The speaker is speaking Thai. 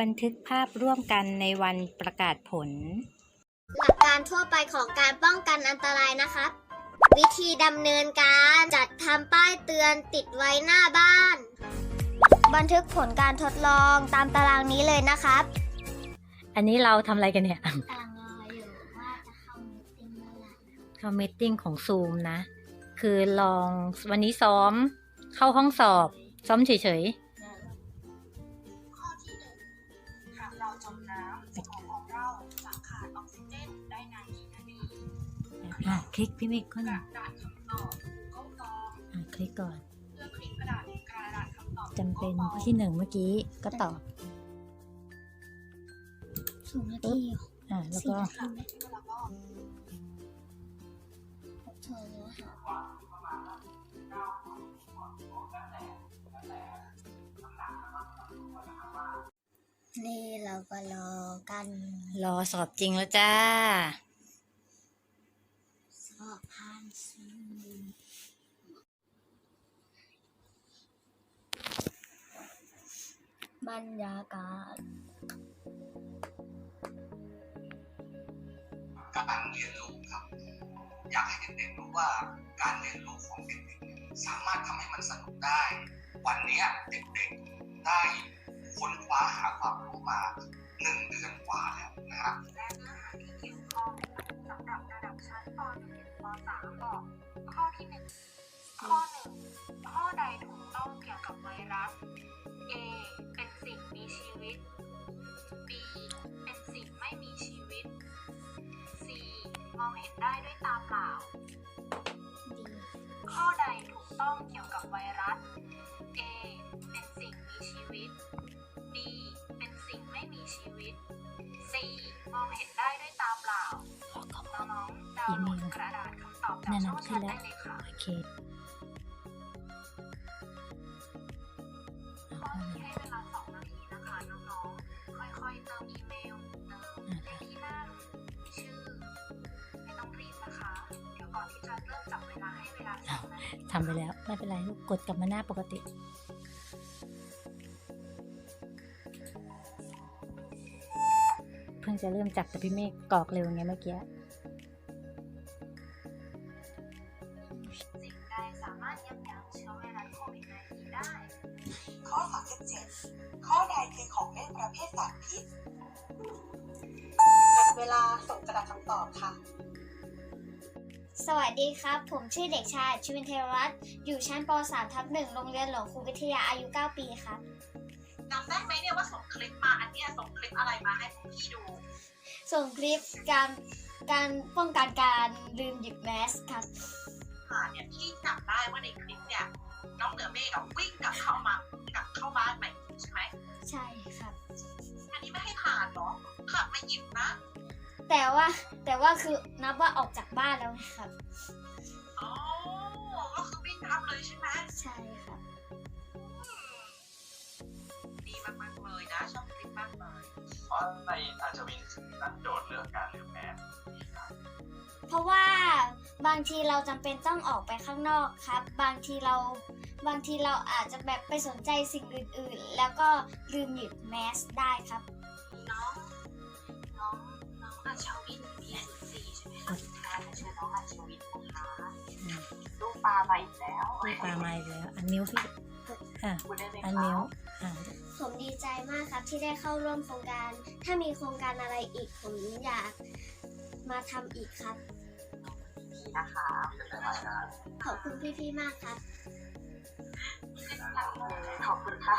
บันทึกภาพร่วมกันในวันประกาศผล หลักการทั่วไปของการป้องกันอันตรายนะครับ วิธีดำเนินการจัดทำป้ายเตือนติดไว้หน้าบ้าน บันทึกผลการทดลองตามตารางนี้เลยนะครับอันนี้เราทำอะไรกันเนี่ยกำลังรออยู่ว่าจะเข้ามีตติ้งเมื่อไหร่เข้ามีตติ้งของซูมนะ คือลองวันนี้ซ้อมเข้าห้องสอบ ซ้อมเฉยข้ อะคลิกพี่เมฆขึ้นกอะระดาษคำตอบก็กองคลิกก่อนเลือกคลิกกระดาษกระดาษคำตอบจำเป็นข้อที่หนึ่งเมื่อกี้ก็ตอบสูงนาทีอ่าแล้วก็แล้วก็เธอเนื้อหานี่เราก็รอกัน รอสอบจริงแล้วจ้า สอบผ่านซีบรรยากาศ การเรียนรู้ครับ อยากให้เด็กๆรู้ว่าการเรียนรู้ของเด็กๆสามารถทำให้มันสนุกได้ วันนี้เด็กๆได้ค้นคว้าหาความรู้มาหนึ่งเดือนกว่าแล้วนะฮะแองเห็นได้ด้วยตาเปล่า ข้อใดถูกต้องเกี่ยวกับไวรัส A เป็นสิ่งมีชีวิต B เป็นสิ่งไม่มีชีวิต C มองเห็นได้ด้วยตาเปล่า น้องๆดาวน์โหลดกระดาษคำตอบจากนั่นช่น่ะองแชขึ้นทแล้ได้วเลยค่ะ โอเค ทำไปแล้ว ไม่เป็นไรลูกกดกลับมาหน้าปกติ เพิ่งจะเริ่มจับแต่พี่เมฆกรอกเร็วไงเมื่อกี้ข้อถัดได้ข้อ37ข้อใดคือของเล่นประเภทสัตว์พิษหมดเวลาส่งกระดาษคำตอบค่ะ สวัสดีครับ ผมชื่อเด็กชายชวินเทวรัตน์อยู่ชั้นป .3 ทับ1โรงเรียนหลวงครูวิทยาอายุ 9 ปีครับจำได้ไหมเนี่ยว่าส่งคลิปมาอันเนี้ยส่งคลิปอะไรมาให้พวกพี่ดู ส่งคลิปการการป้องกันการลืมหยิบแมสครับค่ะเนี่ยที่จับได้ว่าในคลิปเนี่ยน้องเหนือเมฆอะวิ่งกลับเข้ามากลับเข้าบ้านใหม่ใช่ไหมใช่ครับ อันนี้ไม่ให้ผ่านเหรอขับมาหยิบนะ แต่ว่า แต่ว่าคือนับว่าออกจากบ้านแล้วไงครับ อ๋อ ก็คือวิ่งรับเลยใช่ไหมใช่ครับดีมากๆเลยนะชอบคลิปมากเลยเพราะในอาชวินตั้งโจทย์เรื่องการลืมแมสเพราะว่าบางทีเราจำเป็นต้องออกไปข้างนอกครับ บางทีเราบางทีเราอาจจะแบบไปสนใจสิ่งอื่น ๆ แล้วก็ลืมหยิบแมสได้ครับ น้องน้องน้องอา ชวินมีศูนย์สี่ใช่ไหมคะสุดท้ายเชิญน้องอาชวินนะคะลูกปลามาอีกแล้วพี่ปลาไม้แล้ว อันนิ้วพี่อะพูดได้ไหมอันคะนิ้วอะผมดีใจมากครับที่ได้เข้าร่วมโครงการ ถ้ามีโครงการอะไรอีก ผมอยากมาทำอีกครับดีนะคะมีแต่รายงานขอบคุณพี่ๆมากครับขอบคุณค่ะ